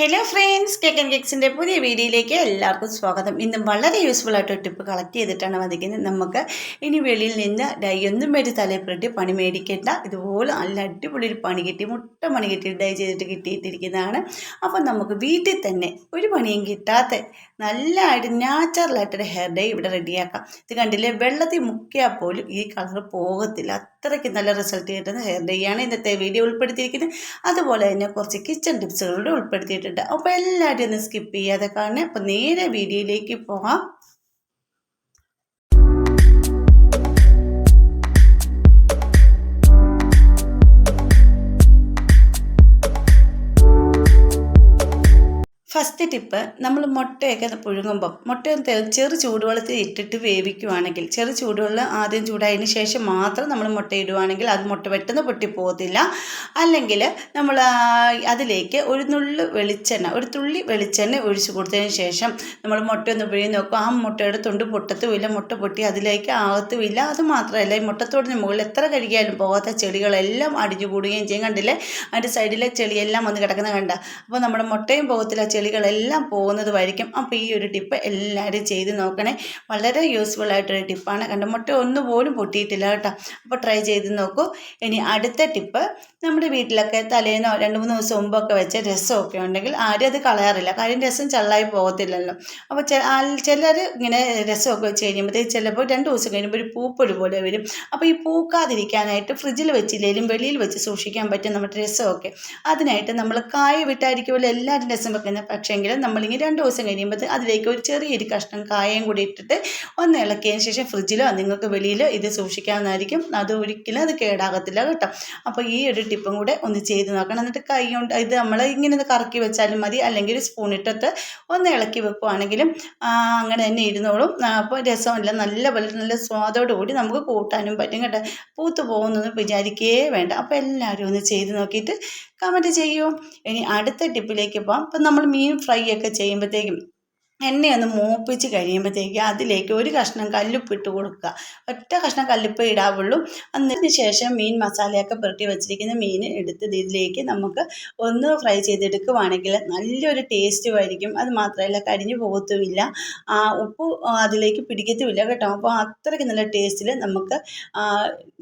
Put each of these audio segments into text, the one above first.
Hello friends cake and കേക്സിന്റെ പുതിയ വീഡിയോയിലേക്ക് എല്ലാവർക്കും സ്വാഗതം. ഇന്ന് വളരെ യൂസ്ഫുൾ ആയിട്ട് ടിപ്പ് കളക്ട് ചെയ്തിട്ടാണ് വന്നിരിക്കുന്നത്. നമുക്ക് ഇനി വെളിയിൽ നിന്ന് ഡൈ ഒന്നും വരെ തലയിൽ പുരട്ടി പണി മേടിക്കേണ്ട. ഇതുപോലെ നല്ല അടിപൊളി ഒരു പണി കിട്ടി മുട്ട പണി കിട്ടി ഡൈ ചെയ്തിട്ട് കിട്ടിയിട്ടിരിക്കുന്നതാണ്. അപ്പം നമുക്ക് വീട്ടിൽ തന്നെ ഒരു പണിയും കിട്ടാത്ത നല്ലതായിട്ട് നാച്ചുറലായിട്ടൊരു ഹെയർ ഡൈ ഇവിടെ റെഡിയാക്കാം ഇത് കണ്ടില്ലേ? വെള്ളത്തിൽ മുക്കിയാൽ പോലും ഈ കളർ പോകത്തില്ല. അത്രയ്ക്ക് നല്ല റിസൾട്ട് കിട്ടുന്ന ഹെയർ ഡേ ആണ് ഇന്നത്തെ വീഡിയോ ഉൾപ്പെടുത്തിയിരിക്കുന്നത്. അതുപോലെ തന്നെ കുറച്ച് കിച്ചൺ ടിപ്സുകളുടെ ഉൾപ്പെടുത്തിയിട്ടുണ്ട്. അപ്പോൾ എല്ലാവരും ഒന്ന് സ്കിപ്പ് ചെയ്യാതെ കാണണേ അപ്പോൾ നേരെ വീഡിയോയിലേക്ക് പോകാം. ഫസ്റ്റ് ടിപ്പ് നമ്മൾ മുട്ടയൊക്കെ പുഴുങ്ങുമ്പം മുട്ട ചെറു ചൂടുവെള്ളത്തിൽ ഇട്ടിട്ട് വേവിക്കുവാണെങ്കിൽ ചെറു ചൂടുവെള്ളം ആദ്യം ചൂടായതിന് ശേഷം മാത്രം നമ്മൾ മുട്ട ഇടുവാണെങ്കിൽ അത് മുട്ട പെട്ടെന്ന് പൊട്ടിപ്പോകത്തില്ല. അല്ലെങ്കിൽ നമ്മൾ അതിലേക്ക് ഒരു നുള്ളു വെളിച്ചെണ്ണ ഒരു തുള്ളി വെളിച്ചെണ്ണ ഒഴിച്ചു കൊടുത്തതിന് ശേഷം നമ്മൾ മുട്ട ഒന്ന് പിഴിഞ്ഞ് നോക്കും. ആ മുട്ടയുടെ തൊണ്ട് പൊട്ടത്തുമില്ല മുട്ട പൊട്ടി അതിലേക്ക് ആകത്തുമില്ല. അത് മാത്രമല്ല ഈ മുട്ടത്തോടിന് മുകളിൽ എത്ര കഴുകിയാലും പോകാത്ത ചെടികളെല്ലാം അടിഞ്ഞു കൂടുകയും ചെയ്യും. കണ്ടില്ലേ? അതിന്റെ സൈഡിലെ ചെളിയെല്ലാം വന്ന് കിടക്കുന്ന കണ്ട. അപ്പോൾ നമ്മുടെ മുട്ടയും പോകത്തില്ല ചെളികളെല്ലാം വഴിക്കും. അപ്പോൾ ഈ ഒരു ടിപ്പ് എല്ലാവരും ചെയ്ത് നോക്കണേ. വളരെ യൂസ്ഫുൾ ആയിട്ടൊരു ടിപ്പാണ് കണ്ട? മുട്ട ഒന്നുപോലും പൊട്ടിയിട്ടില്ല കേട്ടോ. അപ്പോൾ ട്രൈ ചെയ്ത് നോക്കൂ. ഇനി അടുത്ത ടിപ്പ് നമ്മുടെ വീട്ടിലൊക്കെ തലേന്നോ രണ്ട് മൂന്ന് ദിവസം മുമ്പൊക്കെ വെച്ച രസമൊക്കെ ഉണ്ടെങ്കിൽ ആരും അത് കളയാറില്ല. കാര്യം രസം ചള്ളായി പോകത്തില്ലല്ലോ. അപ്പോൾ ചിലർ ഇങ്ങനെ രസമൊക്കെ വെച്ച് കഴിയുമ്പോഴത്തേക്ക് ചിലപ്പോൾ രണ്ട് ദിവസം കഴിയുമ്പോൾ ഒരു പൂപ്പൊടി പോലെ വരും. അപ്പോൾ ഈ പൂക്കാതിരിക്കാനായിട്ട് ഫ്രിഡ്ജിൽ വെച്ചില്ലെങ്കിലും വെളിയിൽ വെച്ച് സൂക്ഷിക്കാൻ പറ്റും നമ്മുടെ രസമൊക്കെ അതിനായിട്ട് നമ്മൾ കായ വിട്ടായിരിക്കുമല്ലോ എല്ലാവരും രസം വെക്കുന്നത് പക്ഷേങ്കിൽ നമ്മളിങ്ങനെ രണ്ട് ദിവസം കഴിയുമ്പോൾ അതിലേക്ക് ഒരു ചെറിയൊരു കഷ്ണം കായയും കൂടി ഇട്ടിട്ട് ഒന്ന് ഇളക്കിയതിന് ശേഷം ഫ്രിഡ്ജിലോ നിങ്ങൾക്ക് വെളിയിലോ ഇത് സൂക്ഷിക്കാവുന്നതായിരിക്കും. അത് ഒരിക്കലും അത് കേടാകത്തില്ല കേട്ടോ. അപ്പോൾ ഈ ഒരു ടിപ്പും കൂടെ ഒന്ന് ചെയ്ത് നോക്കണം. എന്നിട്ട് കൈ കൊണ്ട് ഇത് നമ്മൾ ഇങ്ങനെ കറക്കി വെച്ചാലും മതി. അല്ലെങ്കിൽ സ്പൂൺ ഇട്ടിട്ട് ഒന്ന് ഇളക്കി വെക്കുവാണെങ്കിലും അങ്ങനെ തന്നെ ഇരുന്നോളും. അപ്പോൾ രസമല്ല. നല്ല പോലെ നല്ല സ്വാദോടു കൂടി നമുക്ക് കൂട്ടാനും പറ്റും കേട്ടോ. പൂത്ത് പോകുന്നൊന്നും വിചാരിക്കേ വേണ്ട. അപ്പോൾ എല്ലാവരും ഒന്ന് ചെയ്ത് നോക്കിയിട്ട് കമന്റ് ചെയ്യൂ. ഇനി അടുത്ത ടിപ്പിലേക്ക് പോകാം അപ്പം നമ്മൾ മീൻ ഫ്രൈ ഒക്കെ ചെയ്യുമ്പോഴത്തേക്കും ഒന്ന് മൂപ്പിച്ച് കഴിയുമ്പോഴത്തേക്ക് അതിലേക്ക് ഒരു കഷ്ണം കല്ലുപ്പ് ഇട്ട് കൊടുക്കുക. ഒറ്റ കഷ്ണം കല്ലുപ്പ് ഇടാവുള്ളൂ. അതിന് ശേഷം മീൻ മസാലയൊക്കെ പുരട്ടി വെച്ചിരിക്കുന്ന മീൻ എടുത്ത് ഇതിലേക്ക് നമുക്ക് ഒന്ന് ഫ്രൈ ചെയ്തെടുക്കുവാണെങ്കിൽ നല്ലൊരു ടേസ്റ്റും ആയിരിക്കും. അത് മാത്രമല്ല കരിഞ്ഞു പോകത്തുമില്ല. ആ ഉപ്പ് അതിലേക്ക് പിടിക്കത്തുമില്ല കേട്ടോ. അപ്പോൾ അത്രയ്ക്ക് നല്ല ടേസ്റ്റിൽ നമുക്ക്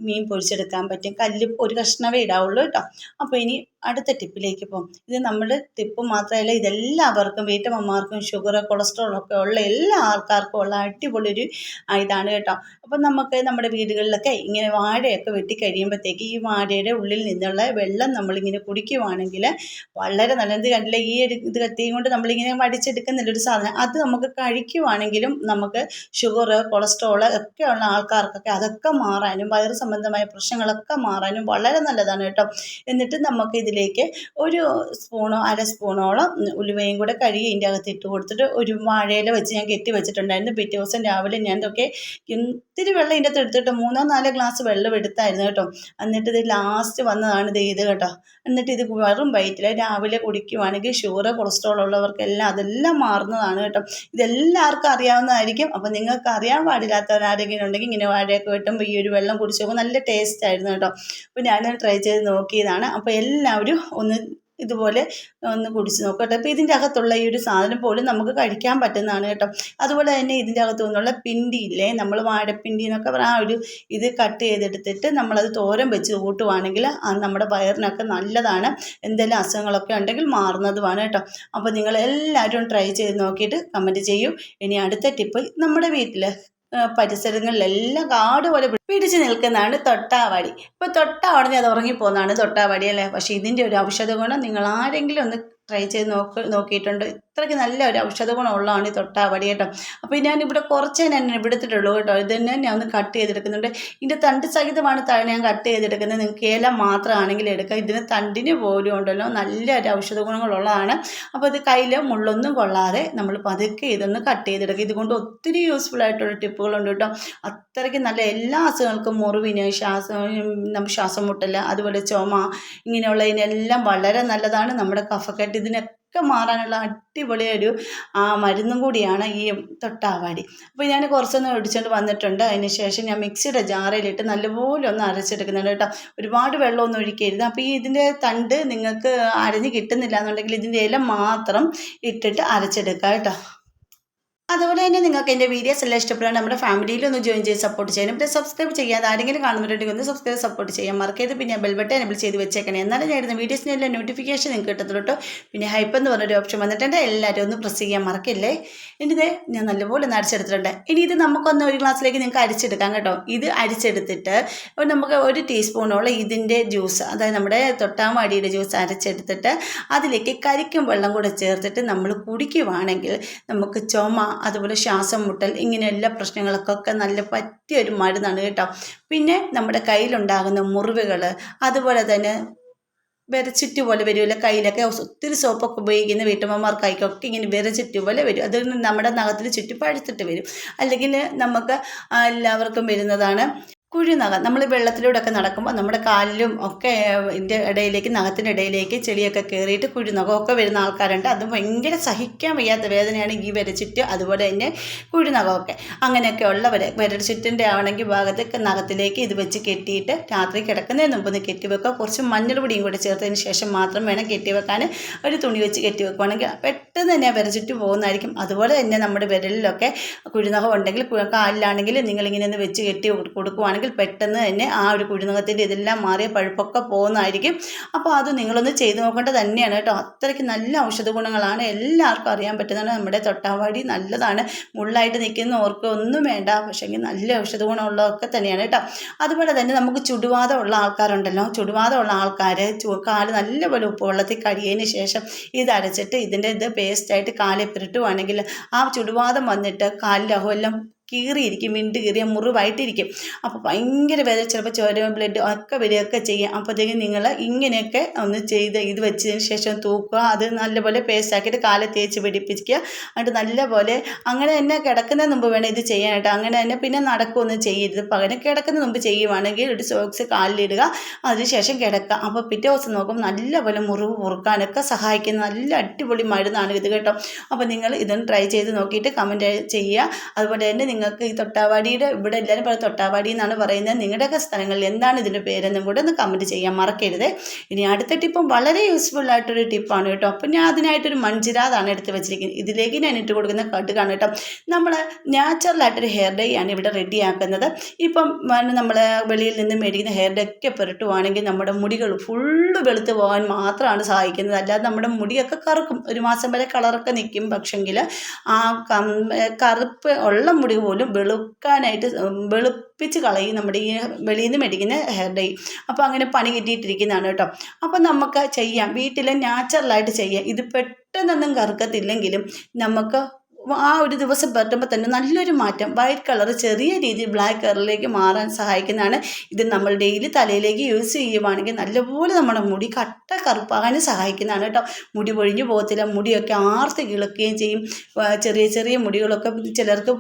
മീൻ പൊരിച്ചെടുക്കാൻ പറ്റും. കല്ലുപ്പ് ഒരു കഷ്ണമേ ഇടാവുള്ളൂ കേട്ടോ. അപ്പോൾ ഇനി അടുത്ത ടിപ്പിലേക്ക് പോകും. ഇത് നമ്മൾ ടിപ്പ് മാത്രമല്ല ഇതെല്ലാവർക്കും വീട്ടമ്മമാർക്കും ഷുഗർ കൊളസ്ട്രോൾ ഒക്കെ ഉള്ള എല്ലാ ആൾക്കാർക്കും ഉള്ള അടിപൊളി ഒരു ഇതാണ് കേട്ടോ. അപ്പം നമുക്ക് നമ്മുടെ വീടുകളിലൊക്കെ ഇങ്ങനെ വാഴയൊക്കെ വെട്ടി കഴിയുമ്പോഴത്തേക്ക് ഈ വാഴയുടെ ഉള്ളിൽ നിന്നുള്ള വെള്ളം നമ്മളിങ്ങനെ കുടിക്കുവാണെങ്കിൽ വളരെ നല്ലത്. കണ്ടില്ല ഈ ഒരു ഇത് കത്തിയും കൊണ്ട് നമ്മളിങ്ങനെ വടിച്ചെടുക്കുന്നില്ല ഒരു സാധനം. അത് നമുക്ക് കഴിക്കുവാണെങ്കിലും നമുക്ക് ഷുഗർ കൊളസ്ട്രോൾ ഒക്കെ ഉള്ള ആൾക്കാർക്കൊക്കെ അതൊക്കെ മാറാനും വയറ് സംബന്ധമായ പ്രശ്നങ്ങളൊക്കെ മാറാനും വളരെ നല്ലതാണ് കേട്ടോ. എന്നിട്ട് നമുക്ക് ഇതിലേക്ക് ഒരു സ്പൂണോ അര സ്പൂണോളം ഉലുവയും കൂടെ കഴുകി ഇതിന്റെ അകത്ത് ഇട്ട് കൊടുത്തിട്ട് ഒരു വാഴയില വെച്ച് ഞാൻ കെട്ടി വെച്ചിട്ടുണ്ടായിരുന്നു. പിറ്റേ ദിവസം രാവിലെ ഞാൻ ഇതൊക്കെ ഇത്തിരി വെള്ളം ഇതിന്റെ അകത്ത് എടുത്തിട്ട് മൂന്നോ നാലോ ഗ്ലാസ് വെള്ളം എടുത്തായിരുന്നു കേട്ടോ. എന്നിട്ട് ഇത് ലാസ്റ്റ് വന്നതാണ് ഇത് ഇത് കേട്ടോ. എന്നിട്ട് ഇത് വെറും വയറ്റിൽ രാവിലെ കുടിക്കുവാണെങ്കിൽ ഷുഗർ കൊളസ്ട്രോൾ ഉള്ളവർക്കെല്ലാം അതെല്ലാം മാറുന്നതാണ് കേട്ടോ. ഇതെല്ലാവർക്കും അറിയാവുന്നതായിരിക്കും. അപ്പം നിങ്ങൾക്ക് അറിയാൻ പാടില്ലാത്തവരാരെങ്കിലും ഉണ്ടെങ്കിൽ ഇങ്ങനെ വാഴയൊക്കെ വെട്ടുമ്പോൾ ഈ ഒരു വെള്ളം കുടിച്ചു നോക്കുമ്പോൾ നല്ല ടേസ്റ്റ് ആയിരുന്നു കേട്ടോ. അപ്പോൾ ഞാനത് ട്രൈ ചെയ്ത് നോക്കിയതാണ്. അപ്പോൾ എല്ലാവരും ഒന്ന് ഇതുപോലെ ഒന്ന് കുടിച്ച് നോക്കുക കേട്ടോ. അപ്പോൾ ഇതിന്റെ അകത്തുള്ള ഈ ഒരു സാധനം പോലും നമുക്ക് കഴിക്കാൻ പറ്റുന്നതാണ് കേട്ടോ. അതുപോലെ തന്നെ ഇതിന്റെ അകത്തു നിന്നുള്ള പിണ്ടി ഇല്ലേ? നമ്മൾ വാഴപ്പിണ്ടി എന്നൊക്കെ പറഞ്ഞാൽ ആ ഒരു ഇത് കട്ട് ചെയ്തെടുത്തിട്ട് നമ്മളത് തോരൻ വെച്ച് കൂട്ടുവാണെങ്കിൽ നമ്മുടെ വയറിനൊക്കെ നല്ലതാണ്. എന്തെല്ലാം അസുഖങ്ങളൊക്കെ ഉണ്ടെങ്കിൽ മാറുന്നതുമാണ് കേട്ടോ. അപ്പോൾ നിങ്ങൾ എല്ലാവരും ട്രൈ ചെയ്ത് നോക്കിയിട്ട് കമന്റ് ചെയ്യൂ. ഇനി അടുത്ത ടിപ്പ് നമ്മുടെ വീട്ടിൽ പരിസരങ്ങളിലെല്ലാം കാട് പോലെ പിടിച്ചു നിൽക്കുന്നതാണ് തൊട്ടാവാടി. ഇപ്പോൾ തൊട്ടാവാടി അത് ഉറങ്ങിപ്പോകുന്നതാണ് തൊട്ടാവാടി അല്ലേ? പക്ഷേ ഇതിന്റെ ഒരു ഔഷധ ഗുണം നിങ്ങൾ ആരെങ്കിലും ഒന്ന് ട്രൈ ചെയ്ത് നോക്ക് നോക്കിയിട്ടുണ്ട്. ഇത്രയ്ക്ക് നല്ല ഒരു ഔഷധ ഗുണമുള്ളതാണ് ഈ തൊട്ടാവടി കേട്ടോ. അപ്പോൾ ഞാനിവിടെ തന്നെ ഞാൻ എടുത്തിട്ടുള്ളൂ കേട്ടോ. ഇത് തന്നെ ഞാൻ ഒന്ന് കട്ട് ചെയ്തെടുക്കുന്നുണ്ട്. ഇതിന്റെ തണ്ട് സഹിതമാണ് ഞാൻ കട്ട് ചെയ്തെടുക്കുന്നത്. നിങ്ങൾക്ക് ഏല മാത്രമാണെങ്കിൽ എടുക്കാം. ഇതിന് തണ്ടിന് പോലും ഉണ്ടല്ലോ. നല്ല ഒരു ഔഷധ ഗുണങ്ങളുള്ളതാണ്. അപ്പോൾ ഇത് കയ്യിൽ മുള്ളൊന്നും കൊള്ളാതെ നമ്മൾ പതുക്കെ ഇതൊന്ന് കട്ട് ചെയ്തെടുക്കുക. ഇതുകൊണ്ട് ഒത്തിരി യൂസ്ഫുൾ ആയിട്ടുള്ള ടിപ്പുകളുണ്ട് കേട്ടോ. അത്രയ്ക്ക് നല്ല എല്ലാ അസുഖങ്ങൾക്കും മുറിവിന് ശ്വാസം ശ്വാസം മുട്ടൽ അതുപോലെ ചുമ ഇങ്ങനെയുള്ളതിനെല്ലാം വളരെ നല്ലതാണ്. നമ്മുടെ കഫക്കെട്ട് ഇതിനൊക്കെ മാറാനുള്ള അടിപൊളിയൊരു ആ മരുന്നും കൂടിയാണ് ഈ തൊട്ടാവാടി. അപ്പോൾ ഞാൻ കുറച്ചൊന്ന് ഒടിച്ചുകൊണ്ട് വന്നിട്ടുണ്ട്. അതിന് ശേഷം ഞാൻ മിക്സിയുടെ ജാറയിലിട്ട് നല്ലപോലെ ഒന്ന് അരച്ചെടുക്കുന്നുണ്ട് കേട്ടോ. ഒരുപാട് വെള്ളമൊന്നും ഒഴിക്കരുത്. അപ്പോൾ ഈ ഇതിന്റെ തണ്ട് നിങ്ങൾക്ക് അരഞ്ഞ് കിട്ടുന്നില്ല എന്നുണ്ടെങ്കിൽ ഇതിന്റെ ഇല മാത്രം ഇട്ടിട്ട് അരച്ചെടുക്കുക കേട്ടോ. അതുപോലെ തന്നെ നിങ്ങൾക്ക് എന്റെ വീഡിയോസ് എല്ലാം ഇഷ്ടപ്പെടാൻ നമ്മുടെ ഫാമിലിയിൽ ഒന്ന് ജോയിൻ ചെയ്ത് സപ്പോർട്ട് ചെയ്യാനും പിന്നെ സബ്സ്ക്രൈബ് ചെയ്യാതെ ആരെങ്കിലും കാണുന്നവരുണ്ടെങ്കിൽ ഒന്ന് സബ്സ്ക്രൈബ് സപ്പോർട്ട് ചെയ്യാൻ മറക്കരുത്. പിന്നെ ബെൽ ബട്ടൺ എനബിൾ ചെയ്ത് വെച്ചേക്കണേ. എന്നാലും ഞാൻ ഇടുന്ന വീഡിയോസിന്റെ എല്ലാം നോട്ടിഫിക്കേഷൻ നിങ്ങൾക്ക് കിട്ടത്തുള്ളൂ കേട്ടോ പിന്നെ ഹൈപ്പ് എന്ന് പറഞ്ഞൊരു ഓപ്ഷൻ വന്നിട്ടുണ്ട്. എല്ലാവരും ഒന്ന് പ്രസ് ചെയ്യാൻ മറക്കില്ലേ? ഇനി ഇത് ഞാൻ നല്ലപോലെ ഒന്ന് അരിച്ചെടുത്തിട്ടുണ്ട് ഇനി ഇത് നമുക്കൊന്ന് ഒരു ഗ്ലാസ്സിലേക്ക് നിങ്ങൾക്ക് അരിച്ചെടുക്കാം കേട്ടോ. ഇത് അരിച്ചെടുത്തിട്ട് നമുക്ക് ഒരു ടീസ്പൂണോളം ഇതിന്റെ ജ്യൂസ് അതായത് നമ്മുടെ തൊട്ടാമാടിയുടെ ജ്യൂസ് അരച്ചെടുത്തിട്ട് അതിലേക്ക് കരിക്കും വെള്ളം കൂടെ ചേർത്തിട്ട് നമ്മൾ കുടിക്കുവാണെങ്കിൽ നമുക്ക് ചുമ അതുപോലെ ശ്വാസം മുട്ടൽ ഇങ്ങനെ എല്ലാ പ്രശ്നങ്ങൾക്കൊക്കെ നല്ല പറ്റിയൊരു മരുന്നാണ് കേട്ടോ. പിന്നെ നമ്മുടെ കയ്യിലുണ്ടാകുന്ന മുറിവുകൾ അതുപോലെ തന്നെ വിരച്ചിട്ട് പോലെ വരുമല്ലോ കയ്യിലൊക്കെ ഒത്തിരി സോപ്പൊക്കെ ഉപയോഗിക്കുന്ന വീട്ടമ്മമാർക്കായിക്കൊക്കെ ഇങ്ങനെ വിരച്ചിട്ട് പോലെ വരും. അത് നമ്മുടെ നഖത്തിൽ ചുറ്റി പഴുത്തിട്ട് വരും. അല്ലെങ്കിൽ നമുക്ക് എല്ലാവർക്കും വരുന്നതാണ് കുഴിനഖം നമ്മൾ വെള്ളത്തിലൂടെ ഒക്കെ നടക്കുമ്പോൾ നമ്മുടെ കാലിലും ഒക്കെ ഇതിന്റെ ഇടയിലേക്ക് നഖത്തിന്റെ ഇടയിലേക്ക് ചെളിയൊക്കെ കയറിയിട്ട് കുഴിനഖമൊക്കെ വരുന്ന ആൾക്കാരുണ്ട്. അത് ഭയങ്കര സഹിക്കാൻ വയ്യാത്ത വേദനയാണ് ഈ വിരച്ചിട്ട് അതുപോലെ തന്നെ കുഴിനഖമൊക്കെ അങ്ങനെയൊക്കെ ഉള്ളവർ വിരച്ചിട്ടിന്റെ ആണെങ്കിൽ ഭാഗത്ത് നഖത്തിലേക്ക് ഇത് വെച്ച് കെട്ടിയിട്ട് രാത്രി കിടക്കുന്നതിന് മുമ്പ് ഒന്ന് കെട്ടിവെക്കുക. കുറച്ച് മഞ്ഞൾ പൊടിയും കൂടി ചേർത്തതിന് ശേഷം മാത്രം വേണം കെട്ടിവെക്കാൻ. ഒരു തുണി വെച്ച് കെട്ടി വെക്കുവാണെങ്കിൽ പെട്ടെന്ന് തന്നെ വിരച്ചിട്ട് പോകുന്നതായിരിക്കും. അതുപോലെ തന്നെ നമ്മുടെ വിരലിലൊക്കെ കുഴിനഖം ഉണ്ടെങ്കിൽ കാലിലാണെങ്കിൽ നിങ്ങളിങ്ങനെ ഒന്ന് വെച്ച് കെട്ടി കൊടുക്കുവാണെങ്കിൽ ആണെങ്കിൽ പെട്ടെന്ന് തന്നെ ആ ഒരു കുഴിനകത്തിന്റെ ഇതെല്ലാം മാറിയ പഴുപ്പൊക്കെ പോകുന്നതായിരിക്കും. അപ്പോൾ അത് നിങ്ങളൊന്ന് ചെയ്ത് നോക്കേണ്ടത് തന്നെയാണ് കേട്ടോ. അത്രയ്ക്ക് നല്ല ഔഷധ ഗുണങ്ങളാണ്. എല്ലാവർക്കും അറിയാൻ പറ്റുന്നതാണ്. നമ്മുടെ തൊട്ടാവാടി നല്ലതാണ്. മുള്ളായിട്ട് നിൽക്കുന്ന ഓർക്ക് ഒന്നും വേണ്ട. പക്ഷേങ്കിൽ നല്ല ഔഷധ ഗുണമുള്ളതൊക്കെ തന്നെയാണ് കേട്ടോ. അതുപോലെ തന്നെ നമുക്ക് ചുടുവാദമുള്ള ആൾക്കാരുണ്ടല്ലോ. ചുടുവാദമുള്ള ആൾക്കാർ കാൽ നല്ലപോലെ ഉപ്പ് വെള്ളത്തിൽ കഴിയതിന് ശേഷം ഇത് അരച്ചിട്ട് ഇതിന്റെ ഇത് പേസ്റ്റായിട്ട് കാലിൽ പുരട്ടുവാണെങ്കിൽ ആ ചുടുവാദം വന്നിട്ട് കാലിൽ എല്ലാം കീറിയിരിക്കും മിണ്ട് കീറിയ മുറിവായിട്ടിരിക്കും. അപ്പോൾ ഭയങ്കര വേദന ചിലപ്പോൾ ചോര ബ്ലഡ് ഒക്കെ വരികയൊക്കെ ചെയ്യും. അപ്പോഴത്തേക്കും നിങ്ങൾ ഇങ്ങനെയൊക്കെ ഒന്ന് ചെയ്ത് ഇത് വെച്ചതിന് ശേഷം തൂക്കുക അത് നല്ലപോലെ പേസ്റ്റാക്കിയിട്ട് കാലെ തേച്ച് പിടിപ്പിക്കുക. എന്നിട്ട് നല്ലപോലെ അങ്ങനെ തന്നെ കിടക്കുന്ന മുമ്പ് വേണം ഇത് ചെയ്യാനായിട്ട്. അങ്ങനെ തന്നെ പിന്നെ നടക്കുകയൊന്നും ചെയ്യരുത്. പകരം കിടക്കുന്ന മുമ്പ് ചെയ്യുവാണെങ്കിൽ ഒരു സോക്സ് കാലിലിടുക അതിനുശേഷം കിടക്കുക. അപ്പോൾ പിറ്റേ ദിവസം നോക്കുമ്പോൾ നല്ലപോലെ മുറിവ് മുറുക്കാനൊക്കെ സഹായിക്കുന്ന. നല്ല അടിപൊളി മരുന്നാണ് ഇത് കേട്ടോ. അപ്പോൾ നിങ്ങൾ ഇതൊന്ന് ട്രൈ ചെയ്ത് നോക്കിയിട്ട് കമന്റ് ചെയ്യുക. അതുപോലെ തന്നെ നിങ്ങൾക്ക് ഈ തൊട്ടാവാടിയുടെ ഇവിടെ എല്ലാവരും പറയും തൊട്ടാവാടി എന്നാണ് പറയുന്നത്. നിങ്ങളുടെയൊക്കെ സ്ഥലങ്ങളിൽ എന്താണ് ഇതിന്റെ പേരെന്നും കൂടെ ഒന്ന് കമന്റ് ചെയ്യാൻ മറക്കരുത്. ഇനി അടുത്ത ടിപ്പും വളരെ യൂസ്ഫുൾ ആയിട്ടൊരു ടിപ്പാണ് കേട്ടോ. അപ്പം ഞാൻ അതിനായിട്ടൊരു മഞ്ചിരാതാണ് എടുത്ത് വെച്ചിരിക്കുന്നത്. ഇതിലേക്ക് ഞാൻ ഇട്ട് കൊടുക്കുന്ന കടുകാണ് കേട്ടോ. നമ്മൾ നാച്ചുറലായിട്ടൊരു ഹെയർ ഡേ ആണ് ഇവിടെ റെഡി ആക്കുന്നത്. ഇപ്പം നമ്മൾ വെളിയിൽ നിന്ന് മേടിക്കുന്ന ഹെയർ ഡേ ഒക്കെ പുരട്ടുവാണെങ്കിൽ നമ്മുടെ മുടികൾ ഫുള്ള് വെളുത്ത് പോകാൻ മാത്രമാണ് സഹായിക്കുന്നത്. അല്ലാതെ നമ്മുടെ മുടിയൊക്കെ കറുക്കും. ഒരു മാസം വരെ കളറൊക്കെ നിൽക്കും പക്ഷെങ്കിൽ ആ കറുപ്പ് ഉള്ള മുടി പോലും വെളുക്കാനായിട്ട് വെളുപ്പിച്ച് കളയും നമ്മുടെ ഈ വെളിയിൽ നിന്ന് മേടിക്കുന്ന ഹെയർ ഡൈ അപ്പോൾ അങ്ങനെ പണി കിട്ടിയിട്ടിരിക്കുന്നതാണ് കേട്ടോ. അപ്പോൾ നമുക്ക് ചെയ്യാം. വീട്ടിൽ നാച്ചുറലായിട്ട് ചെയ്യാം. ഇത് പെട്ടെന്നൊന്നും കറുക്കത്തില്ലെങ്കിലും നമുക്ക് ആ ഒരു ദിവസം പറ്റുമ്പോൾ തന്നെ നല്ലൊരു മാറ്റം. വൈറ്റ് കളർ ചെറിയ രീതിയിൽ ബ്ലാക്ക് കളറിലേക്ക് മാറാൻ സഹായിക്കുന്നതാണ്. ഇത് നമ്മൾ ഡെയിലി തലയിലേക്ക് യൂസ് ചെയ്യുവാണെങ്കിൽ നല്ലപോലെ നമ്മുടെ മുടി കട്ട കറുപ്പാകാനും സഹായിക്കുന്നതാണ് കേട്ടോ. മുടി പൊഴിഞ്ഞു പോകത്തില്ല. മുടിയൊക്കെ ആർത്ത് കിളുക്കുകയും ചെയ്യും. ചെറിയ ചെറിയ മുടികളൊക്കെ ചിലർക്ക്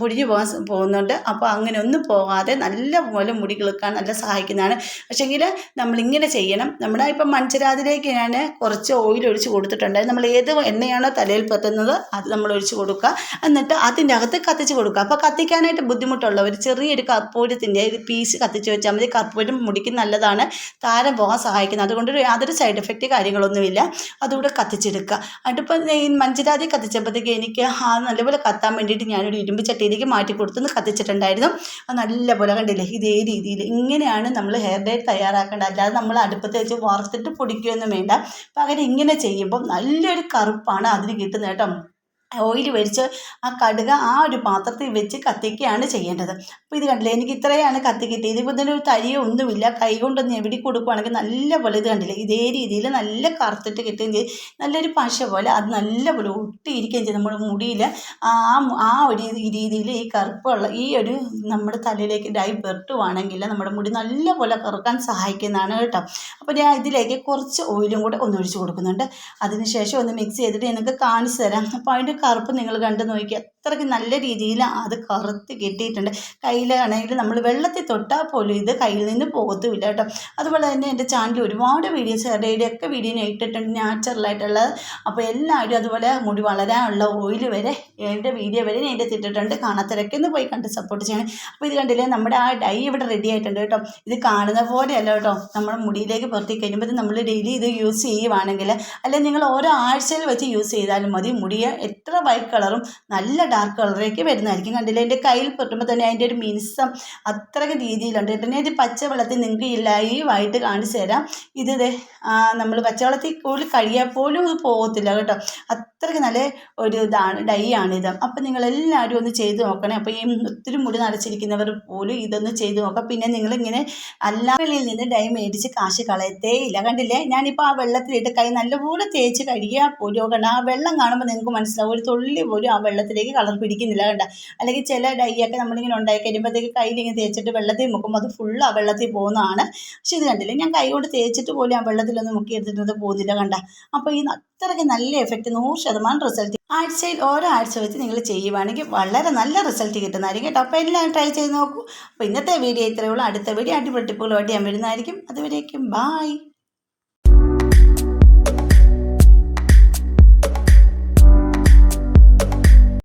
പൊടിഞ്ഞു പോകാൻ പോകുന്നുണ്ട്. അപ്പോൾ അങ്ങനെ ഒന്നും പോകാതെ നല്ല പോലെ മുടി കിളുക്കാൻ നല്ല സഹായിക്കുന്നതാണ്. പക്ഷേങ്കിൽ നമ്മളിങ്ങനെ ചെയ്യണം. നമ്മുടെ ഇപ്പം മൺചരാതിലേക്ക് ഞാൻ കുറച്ച് ഓയിൽ ഒഴിച്ച് കൊടുത്തിട്ടുണ്ട്. നമ്മൾ ഏത് എണ്ണയാണോ തലയിൽ പറ്റുന്നത് അത് നമ്മൾ ഒഴിച്ച് കൊടുക്കുക. എന്നിട്ട് അതിന്റെ അകത്ത് കത്തിച്ച് കൊടുക്കുക. അപ്പോൾ കത്തിക്കാനായിട്ട് ബുദ്ധിമുട്ടുള്ളവർ ചെറിയൊരു കർപ്പൂരത്തിന്റെ ഒരു പീസ് കത്തിച്ച് വെച്ചാൽ മതി. കർപ്പൂരം മുടിക്ക് നല്ലതാണ്. താരം പോകാൻ സഹായിക്കുന്നത് അതുകൊണ്ട് യാതൊരു സൈഡ് എഫക്റ്റ് കാര്യങ്ങളൊന്നുമില്ല. അതുകൂടെ കത്തിച്ചെടുക്കുക. അതിപ്പോൾ ഈ മഞ്ചരാതി കത്തിച്ചപ്പോഴത്തേക്ക് എനിക്ക് ആ നല്ലപോലെ കത്താൻ വേണ്ടിയിട്ട് ഞാനൊരു ഇരുമ്പ് ചട്ടിയിലേക്ക് മാറ്റി കൊടുത്തുനിന്ന് കത്തിച്ചിട്ടുണ്ടായിരുന്നു. അത് നല്ലപോലെ കണ്ടില്ലേ? ഇതേ രീതിയിൽ. ഇങ്ങനെയാണ് നമ്മൾ ഹെയർ ഡയർ തയ്യാറാക്കേണ്ടത്. അല്ലാതെ നമ്മൾ അടുപ്പത്ത് വെച്ച് വറുത്തിട്ട് പൊടിക്കുകയൊന്നും വേണ്ട. പകരം ഇങ്ങനെ ചെയ്യുമ്പോൾ നല്ലൊരു കറുപ്പാണ് അതിന് കിട്ടുന്നത് കേട്ടോ. ഓയിൽ ഒഴിച്ച് ആ കടുക ആ ഒരു പാത്രത്തിൽ വെച്ച് കത്തിക്കുകയാണ് ചെയ്യേണ്ടത്. അപ്പോൾ ഇത് കണ്ടില്ലേ? എനിക്ക് ഇത്രയാണ് കത്തി കിട്ടിയത്. ഇതിപ്പോൾ ഒരു തരിയോ ഒന്നുമില്ല. കൈ കൊണ്ടൊന്ന് എവിടെ കൊടുക്കുകയാണെങ്കിൽ നല്ല പോലെ ഇത് കണ്ടില്ലേ? ഇതേ രീതിയിൽ നല്ല കറുത്തിട്ട് കിട്ടുകയും ചെയ്യും നല്ലൊരു പശ പോലെ അത് നല്ല പോലെ ഒട്ടിയിരിക്കുകയും ചെയ്യും നമ്മുടെ മുടിയിൽ ആ ആ ഒരു രീതിയിൽ ഈ കറുപ്പുള്ള ഈ ഒരു നമ്മുടെ തലയിലേക്ക് ഡൈ പെരട്ടുവാണെങ്കിൽ നമ്മുടെ മുടി നല്ല പോലെ കറുക്കാൻ സഹായിക്കുന്നതാണ് കേട്ടോ. അപ്പോൾ ഞാൻ ഇതിലേക്ക് കുറച്ച് ഓയിലും കൂടെ ഒന്ന് ഒഴിച്ച് കൊടുക്കുന്നുണ്ട്. അതിനുശേഷം ഒന്ന് മിക്സ് ചെയ്തിട്ട് എനിക്ക് കാണിച്ചു തരാം. അപ്പോൾ അതിന്റെ കറുപ്പ് നിങ്ങൾ കണ്ടു നോക്കി. അത്രയ്ക്ക് നല്ല രീതിയിൽ അത് കറുത്ത് കിട്ടിയിട്ടുണ്ട്. കയ്യിലാണെങ്കിൽ നമ്മൾ വെള്ളത്തിൽ തൊട്ടാൽ പോലും ഇത് കയ്യിൽ നിന്ന് പോകത്തുമില്ല കേട്ടോ. അതുപോലെ തന്നെ എന്റെ ചാനലിൽ ഒരുപാട് വീഡിയോസ് ഡെയിലി ഒക്കെ വീഡിയോ ഇട്ടിട്ടുണ്ട് നാച്ചുറലായിട്ടുള്ളത് അപ്പോൾ എല്ലാവരും അതുപോലെ മുടി വളരാനുള്ള ഓയിൽ വരെ എന്റെ വീഡിയോ വരെ ഞാൻ ഇട്ടിട്ടുണ്ട്. കാണാത്തരൊക്കെ ഒന്ന് പോയി കണ്ട് സപ്പോർട്ട് ചെയ്യണം. അപ്പോൾ ഇത് കണ്ടില്ലേ നമ്മുടെ ആ ഡൈ ഇവിടെ റെഡി ആയിട്ടുണ്ട് കേട്ടോ. ഇത് കാണുന്ന പോലെയല്ല കേട്ടോ. നമ്മൾ മുടിയിലേക്ക് പുറത്തേക്ക് കഴിയുമ്പോൾ നമ്മൾ ഡെയിലി ഇത് യൂസ് ചെയ്യുവാണെങ്കിൽ അല്ലെങ്കിൽ നിങ്ങൾ ഓരോ ആഴ്ചയിൽ വെച്ച് യൂസ് ചെയ്താലും മതി. മുടിയെ എത്ര വൈറ്റ് കളറും നല്ല ഡാർക്ക് കളറിലേക്ക് വരുന്നതായിരിക്കും. കണ്ടില്ലേ? എന്റെ കയ്യിൽ പൊട്ടുമ്പോൾ തന്നെ അതിന്റെ ഒരു മിനുസം അത്രയ്ക്ക് രീതിയിലുണ്ട്. ഇതിനെ ഇത് പച്ച പച്ചവെള്ളത്തിൽ നിങ്ങൾക്ക് ഈ ലൈവായിട്ട് കാണിച്ചു തരാം. ഇത് നമ്മൾ പച്ചവെള്ളത്തിൽ കൂടുതൽ കഴിയാൻ പോലും ഇത് പോകത്തില്ല കേട്ടോ. അത്രയ്ക്ക് നല്ല ഒരു ഇതാണ് ഡൈ ആണിത് അപ്പം നിങ്ങളെല്ലാവരും ഒന്ന് ചെയ്ത് നോക്കണേ. അപ്പോൾ ഈ ഒത്തിരി മുടി നരച്ചിരിക്കുന്നവർ പോലും ഇതൊന്ന് ചെയ്ത് നോക്കാം. പിന്നെ നിങ്ങളിങ്ങനെ അല്ലാവെളിയിൽ നിന്ന് ഡൈ മേടിച്ച് കാശ് കളയത്തേ ഇല്ല. കണ്ടില്ലേ? ഞാനിപ്പോൾ ആ വെള്ളത്തിലിട്ട് കൈ നല്ലപോലെ തേച്ച് കഴുകിയാൽ പോലും ആ വെള്ളം കാണുമ്പോൾ നിങ്ങൾക്ക് മനസ്സിലാവും ഒരു തുള്ളി പോലും ആ വെള്ളത്തിലേക്ക് കളർ പിടിക്കുന്നില്ല കണ്ട? അല്ലെങ്കിൽ ചില ഡൈയൊക്കെ നമ്മളിങ്ങനെ ഉണ്ടാക്കി കഴിയുമ്പോഴത്തേക്ക് കയ്യിലിങ്ങനെ തേച്ചിട്ട് വെള്ളത്തിൽ മുക്കുമ്പോൾ അത് ഫുൾ ആ വെള്ളത്തിൽ പോകുന്നതാണ്. പക്ഷെ ഇത് കണ്ടില്ലേ? ഞാൻ കൈ കൊണ്ട് തേച്ചിട്ട് പോലും ആ വെള്ളത്തിലൊന്നും മുക്കി എടുത്തിട്ട് പോകുന്നില്ല കണ്ട? അപ്പോൾ ഈ അത്രയ്ക്ക് നല്ല എഫക്റ്റ് നൂറ് ശതമാനം റിസൾട്ട് ആഴ്ചയിൽ ഓരോ ആഴ്ച വെച്ച് നിങ്ങൾ ചെയ്യുവാണെങ്കിൽ വളരെ നല്ല റിസൾട്ട് കിട്ടുന്നതായിരിക്കും കേട്ടോ. അപ്പോൾ എല്ലാം ട്രൈ ചെയ്ത് നോക്കൂ. അപ്പോൾ ഇന്നത്തെ വീഡിയോ ഇത്രയേ ഉള്ളൂ. അടുത്ത വീഡിയോ അടിപൊളി ടിപ്പുകളുമായിട്ട് ഞാൻ വരുന്നതായിരിക്കും. അതുവരേക്കും ബായ്